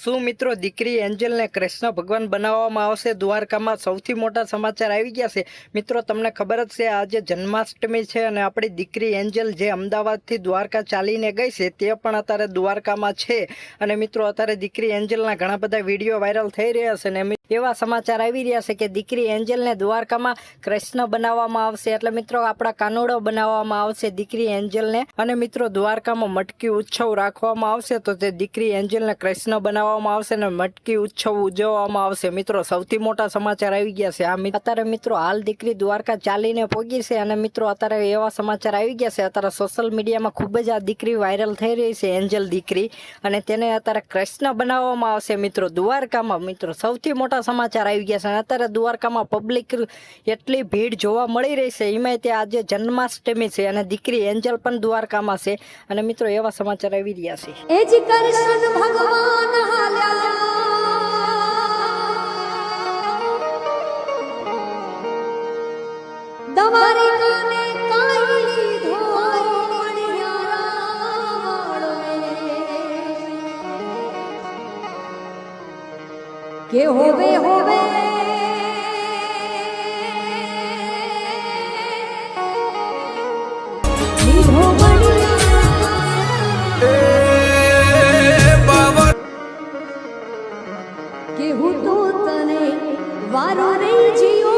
શું મિત્રો દીકરી, એન્જલને કૃષ્ણ ભગવાન બનાવવામાં આવશે. દ્વારકામાં સૌથી મોટા સમાચાર આવી ગયા છે. મિત્રો, તમને ખબર જ છે, આજે જન્માષ્ટમી છે અને આપણી દીકરી એન્જલ જે અમદાવાદથી દ્વારકા ચાલીને ગઈ છે, તે પણ અત્યારે દ્વારકામાં છે. અને મિત્રો, અત્યારે દીકરી એન્જલના ઘણા બધા વીડિયો વાયરલ થઈ રહ્યા છે ને એવા સમાચાર આવી રહ્યા છે કે દીકરી એન્જલને દ્વારકામાં કૃષ્ણ બનાવવામાં આવશે. એટલે મિત્રો, આપણા કાનોડો બનાવવામાં આવશે દીકરી એન્જલને. અને મિત્રો, દ્વારકામાં મટકી ઉત્સવ રાખવામાં આવશે. તો તે દીકરી એન્જલને કૃષ્ણ બનાવવામાં આવશે અને મટકી ઉત્સવ ઉજવવામાં આવશે. મિત્રો, સૌથી મોટા સમાચાર આવી ગયા છે. આ અત્યારે મિત્રો હાલ દીકરી દ્વારકા ચાલીને પોગી છે અને મિત્રો અત્યારે એવા સમાચાર આવી ગયા છે. અત્યારે સોશિયલ મીડિયામાં ખૂબ જ આ દીકરી વાયરલ થઈ રહી છે, એન્જલ દીકરી. અને તેને અત્યારે કૃષ્ણ બનાવવામાં આવશે મિત્રો દ્વારકામાં. મિત્રો, સૌથી મોટા સમાચાર આવી ગયા છે. અને અત્યારે દ્વારકામાં પબ્લિક એટલી ભીડ જોવા મળી રહી છે. એમાંય તે આજે જન્માષ્ટમી છે અને દીકરી એન્જલ પણ દ્વારકામાં છે. અને મિત્રો, એવા સમાચાર આવી રહ્યા છે. ભગવાન દવારી કાને કાઈ લીધો કે હોવે હોવે. કે હું તો તને વારો રહી